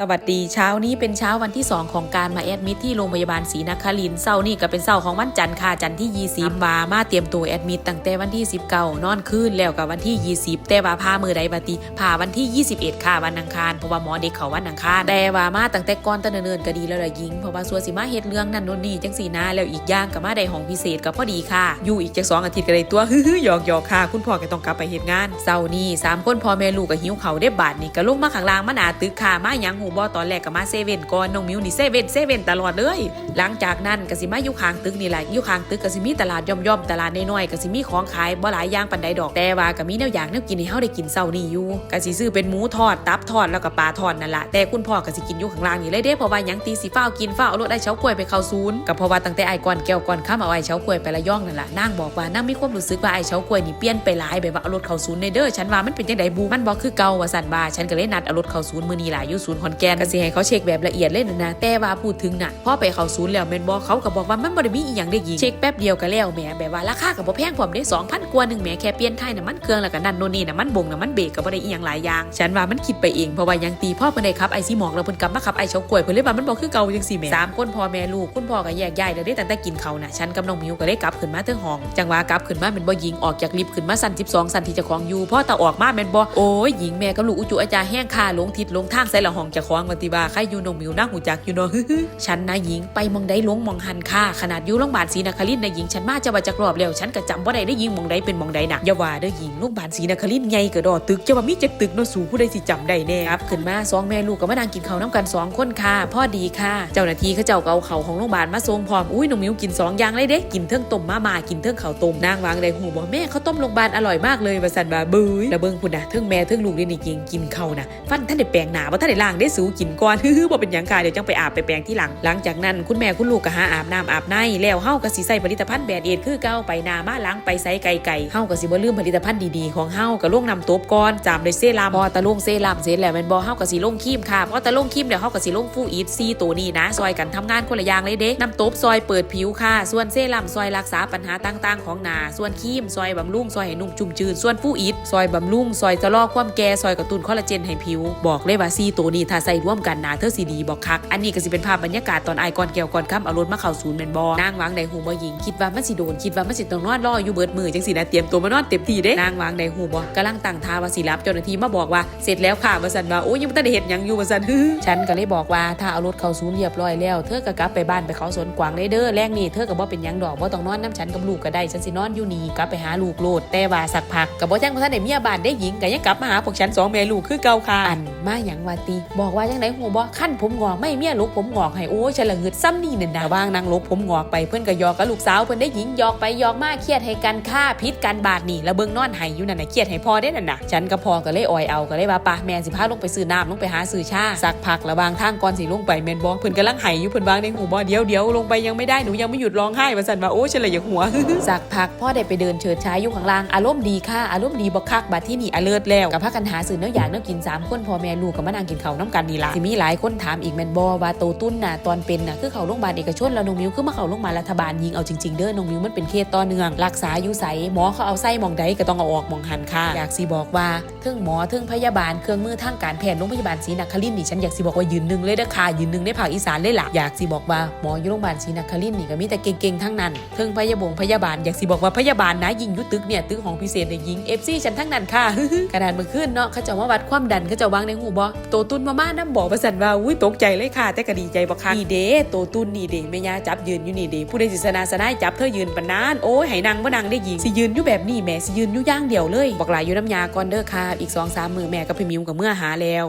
สวัสดีเช้านี้เป็นเช้าวันที่ 2 ของการมาแอดมิทที่โรงพยาบาลศรีนครินทร์เศร้านี่ก็เป็นเศร้าของวันจันทร์ค่ะจันทร์ที่ 20มามาเตรียมตัวแอดมิทตั้งแต่วันที่ 19 นอนคืนแล้วกับวันที่ 20 แต่ว่าพามือใดบัติพาวันที่ 21 ค่ะวันอังคารเพราะว่าหมอเด็กเขาวันอังคารแต่ว่ามาตั้งแต่ก่อนแตะเนินๆก็ดีแล้วล่ะยิงเพราะว่าสัวสิมาเฮ็ดเรื่องนั่นโน่นนี่จังสีนะแล้วอีกอย่างก็มาได้ห้องพิเศษก็พอดีค่ะ อยู่อีกจักสองอาทิตย์ก็ได้ตัวฮึ่ยหยอกหยอกๆค่ะ คุณพ่อก็ต้องกลับไปเฮ็ดงานเศร้านี่สามคนพ่อแม่ลูกก็หิวเขาวได้บาทนี่ก็ลงมาข้างล่างมาหนาตึกค่ะมาหยังหูบ่ตอนแรกก็มาเซเว่นก่อนน้องมิวนี่เซเว่นเซเว่นตลอดเลย หลังจากนั้นก็สิมาอยู่ข้างตึกนี่แหละอยู่ข้างตึกก็สิมีตลาดย่อมๆตลาดน้อยๆก็สิมีของขายบ่หลายอย่างปานใดดอกแต่ว่าก็มีแนวอย่างแนวกินให้เฮาได้กินเช้านี้อยู่ก็สิซื้อเป็นหมูทอดตับทอดแล้วก็ปลาทอดนั่นละแต่คุณพ่อก็สิกินอยู่ข้างล่างนี่เลยเด้เพราะว่ายังตีสิฟ้ากินฟ้าเอารถได้เช้ากล้วยไปเข้าศูนย์ก็เพราะว่าตั้งแต่ไอ้ก่อนแก้วก่อนข้ามเอาไอ้เช้ากล้วยไประย่องนั่นละนางบอกว่านางมีความรู้สึกว่าไอ้เช้ากล้วยนี่เปลี่ยนไปหลายแบบว่าเอารถเข้าศูนย์ในเด้อฉันว่ามันเป็นจังไดบูมันบ่คือเก่าว่าสั่นบ่าฉันก็เลยนัดเอารถเข้าศูนย์มื้อนี้ล่ะอยู่ศูนย์ขอนแกนก็สิให้เขาเช็คแบบละเอียดเลยนั่นะแต่ว่าพูดถึงน่ะพอไปเข้าศูนย์แล้วแม่นบ่เขาก็บอกว่ามันบ่ได้มีอีหยังได้ยิงเช็คแป๊บเดียวก็แล้วแหมแบบว่าราคาก็บ่แพงพร้อมเด้2,000กว่าหนึงแหมแค่เปลี่ยนไทยน้ำมันเครื่องแล้วก็นั่นโน่นนี่น้ำมันบ่งน้ำมันเบรกก็บ่ได้อีหยังหลายอย่างฉันว่ามันคิดไปเองเพราะว่ายังตีพ่อเพิ่นได้ขับไอซีหมอกแล้วเพิ่นกลับมาขับไอเฉากล้วยเพิ่นเลยว่ามันบ่คือเก่าจังซี่แหมสามคนพ่อแม่ลูกคุณพ่อก็แยกย้ายแล้วได้ตั้งแต่กินเขาวน่ะฉันกับน้องมิวก็ได้กลับขึ้นมาเทิงห้องจังหวะกลับขึ้นมาแม่นบ่หญิงออกจากลิฟต์ขึ้นมาสั่น12สั่นที่เจ้าของอยู่พ่อตาออกมาแม่นบ่โอ้ยหญิงแม่กับลูกอุจุอาจารย์แห้งคาหลงทิศหลงทางใส่ละห้องเจ้าของว่าติว่าใครอยู่นงมิวนั่งหูจักอยู่เนาะฉันนะหญิงไปมองใดหลงมองหันค่าขนาดอยู่โรงพยาบาลศรีนครินทร์นะหญิงฉันมาจะว่าจักรอบแล้วฉันก็จำบ่าได้ได้หญิงมองใดเป็นมองใดนะอย่าว่าเด้อหญิงโรงพยาบาลศรีนครินทร์ใหญ่กระดอตึกจะว่ามีจักตึกนาะสู่ผู้ใดสิจำได้แน่ครับขึ้นมาสองแม่ลูกก็มานั่งกินข้าวน้ำกันสองคนค่ะพ่อดีค่ะ เจ้าหน้าที่เขาเจ้าเอาเข่าของโรงพยาบาลมาส่งพร้อมอุ้ยนงมิวกินสองอย่างเลยเด้กินเทิงต้มมามากินเทิงข้าวต้มนางวางได้หูบอกแม่เขาต้มโรงพยาบาลอร่อยมากเลยว่าสันว่าบื้อแล้วเบิ่งพุ่นนะเทิงแม่เทิงลูกนี่นี่กินกินข้าวนะฟันท่านได้แปรงหนาบ่าท่านได้ล้างได้สูกินก่อนฮือบ่เป็นหยังค่ะเดี๋ยวจังไปอาบไปแปรงที่หลัง หลังจากนั้นคุณแม่คุณลูกก็หาอาบน้ำอาบในแล้วเฮาก็สิใส่ผลิตภัณฑ์แบรนด์เอดคือเก่าไปนามาล้างไปใส่ไก่ไก่เฮาก็สิบ่ลืมผลิตภัณฑ์ดีๆของเฮาก็ล่วงน้ำตบก่อนจามด้วยเซรั่มพอตะล่วงเซรั่มเสร็จแล้วแม่นบ่เฮาก็สิลงครีมค่ะพอตะล่วงครีมเดี๋ยวเฮาก็สิลงฟูอีทซีตัวนี้นะซอยกันทำงานคนละอย่างเลยเด้น้ำตบซอยเปิดผิวค่ะ ส่วนเซรั่มซอยรักษาปัญหาต่างๆ ของหน้าส่วนครีมซอยบำรุงซอยให้นุ่มชุ่มชื้นส่วนฟูอีทซอยบำรุงซอยชะลอความแก่ซอยกระตุ้นคอลลาเจนให้ผิว บอกเลยว่าซีตัวนี้ถ้าส่ร่วมกันนาเธอสีดีบอกคัก อันนี้ก็สิเป็นภาพบรรยากาศตอนไอก่อนแก้วก่อนค่ำเอารถมาเข้าศูนย์แมนบอนางวางในหูบ่หญิงคิดว่ามันสิโดนคิดว่ามันสิต้องนอนรออยู่เบิดมือจังสินะเตรียมตัวมานอนเต็มที่เด้นางวางในหูบ่กำลังตั้งท่าว่าสิรับเจ้าหน้าที่มาบอกว่าเสร็จแล้วค่ะว่าซั่นว่าโอ้ยยังบ่ทันได้เฮ็ดหยังอยู่ว่าซั่นฉันก็เลยบอกว่าถ้าเอารถเข้าศูนย์เรียบร้อยแล้วเธอก็กลับไปบ้านไปเขาสวนกวางเลยเด้อแรงนี่เธอก็บ่เป็นยังดอกบ่ต้องนอนน้ำฉันกับลูกก็ได้ฉันสินอนอยู่นี่กลับไปหาลูกโลดแต่ว่าสักพักก็บ่แจ้งบ่ทันได้เมียบ้านได้หญิงก็ยังกลับมาหาพวกฉันสองแม่ลูกคือเก่าค่ะอันมาหยังว่าติบอกว่าจังไดหูบ่ขั้นผมงอกไม่เมียลกผมงอกให้โอ้ยฉันละหงึดซ้ำนี่เนั่นน่ะว่างนางลกผมงอกไปเพิ่อนก็ยอกกับลูกสาวเพิ่อนได้หญิงยอกไปยอกมาเครียดให้กันฆ่าพิษกันบาดนี่แล้วเบิ่งนอนให้อยู่นั่นนะเครียดให้พอได้นั่นนะฉันกับพอก็เลยอ่อยเอาก็เลยว่าปะแม่สิพาลงไปซื้อน้ำลงไปหาซื้อชาสักพักระวางทางก่อนสิลงไปแมนบ่เพิ่อนกำลังไห้อยู่เพิ่อนวางในหูบ่เดี๋ยวเดี๋ยวลงไปยังไม่ได้หนูยังไม่หยุดร้องไห้ว่าซั่นว่าโอ้ฉันเลยอยากหัวสักพักพ่อได้ไปเดินเฉิดฉายอยู่ข้างล่างอารมณ์ดีค่ะอารมณ์ดีบ่คักบัดที่นี่อเลิศแล้วกับพากันหาซื้อเนื้ออยางเนื้อกินสามคนพ่อแม่ลูกก็มานั่งกินข้าวน้ำกันนี่ละสิมีหลายคนถามอีกแมนบอว่าโตตุ้นน่ะตอนเป็นน่ะคือเขาโรงพยาบาลเอกชนแล้วน้องมิวคือมาเขาโรงพยาบาลรัฐบาลยิงเอาจริงๆเด้อน้องมิวมันเป็นเคสต่อเนื่อง รักษาอยู่ใสหมอเขาเอาไส้หมองใดก็ต้องเอาออกหมองหันค่ะอยากสิบอกว่า ทึงหมอทึงพยาบาลเครื่องมือทางการแพทย์โรงพยาบาลศรีนครินทร์นี่ฉันอยากสิบอกว่ายืนหนึ่งเลยเด้อค่ะยืนหนึ่งในภาคอีสานเลยล่ะอยากสิบอกว่าหมออยู่โรงพยาบาลศรีนครินทร์นี่ก็มีแต่เก่งๆทั้งนั้นทึงพยาบงพยาบาลอยากสิบอกว่าพยาบาลนะยิงยุตึกเนี่ยตึกของพิเศษเนี่ยยิงเอฟซีฉันทั้งนั้นค่ะกระดานมื่อคืนเนาะเขาจะมาวัดความดันเขาจะวางในหูบอโตตุนมาม่าน้ำบอกประสันว่าอุ้ยตกใจเลยค่ะ แต่ก็ดีใจบ่ค่ะนี่เด้โตตุนนี่เด้แม่ยาจับยืนอยู่นี่เด้ผู้ใดสิสนาสนายจับเธอยืนปนานโอ้ยให้นางบ่นางได้ยิงสิยืนอยู่แบบนี้แม่สิยืนอยู่ย่างเดียวเลยบอกหลายอยู่น้ำยาก่อนเด้อค่ะอีกสองสามมือแม่กับพี่มิวกับเมื่อหาแล้ว